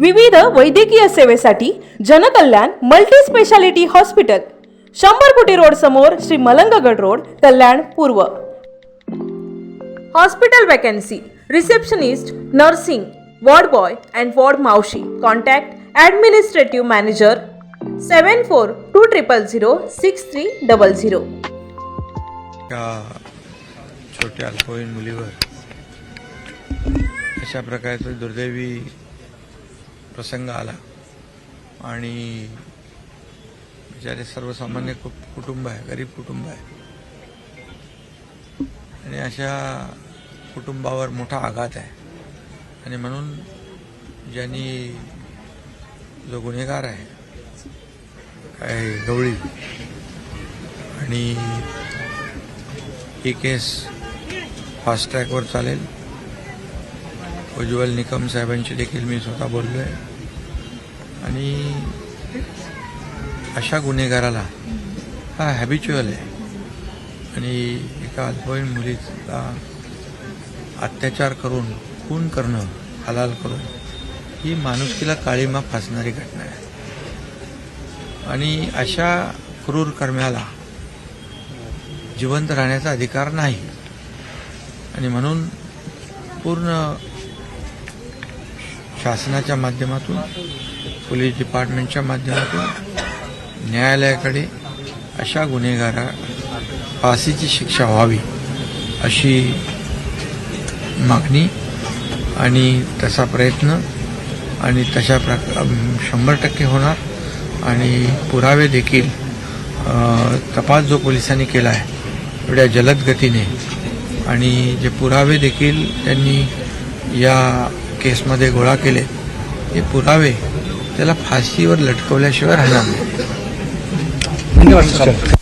विविध वैद्यकीय सेवेसाठी जनकल्याण मल्टी स्पेशालिटी हॉस्पिटल शंभर कोटी रोड समोर श्री मलंगगड रोड कल्याण पूर्व. Hospital vacancy receptionist nursing ward boy and ward मावशी. Contact administrative manager seven four two triple zero six three double zero छोट्या अल्पवयीन मुलीवर अशा प्रकारचं दुर्दैवी प्रसंग आला आणि बिचारे सर्वसामान्य कुटुंब आहे गरीब कुटुंब आहे. आणि अशा कुटुंबावर मोठा आघात आहे. आणि म्हणून ज्यांनी जो गुन्हेगार आहे काय गवळी आणि ही केस फास्ट ट्रॅकवर चालेल. उज्ज्वल निकम साहेबांशी देखील मी स्वतः बोललो आहे आणि अशा गुन्हेगाराला हा हॅबिच्युअल आहे. आणि एका अल्पवयीन मुलीचा अत्याचार करून खून करणं हलाल करून ही माणुसकीला काळीमा फासणारी घटना आहे. आणि अशा क्रूर कर्म्याला जिवंत राहण्याचा अधिकार नाही. आणि म्हणून पूर्ण शासनाच्या माध्यमातून पोलीस डिपार्टमेंटच्या माध्यमातून न्यायालयाकडे अशा गुन्हेगारा फाशीची शिक्षा व्हावी अशी मागणी आणि तसा प्रयत्न आणि तशा प्रकार शंभर टक्के होणार आणि पुरावे देखील तपास जो पोलिसांनी केला आहे एवढ्या जलद गतीने आणि जे पुरावे देखील त्यांनी या केसमध्ये गोळा केले हे पुरावे त्याला फाशीवर लटकवल्याशिवाय राहणार नाही. धन्यवाद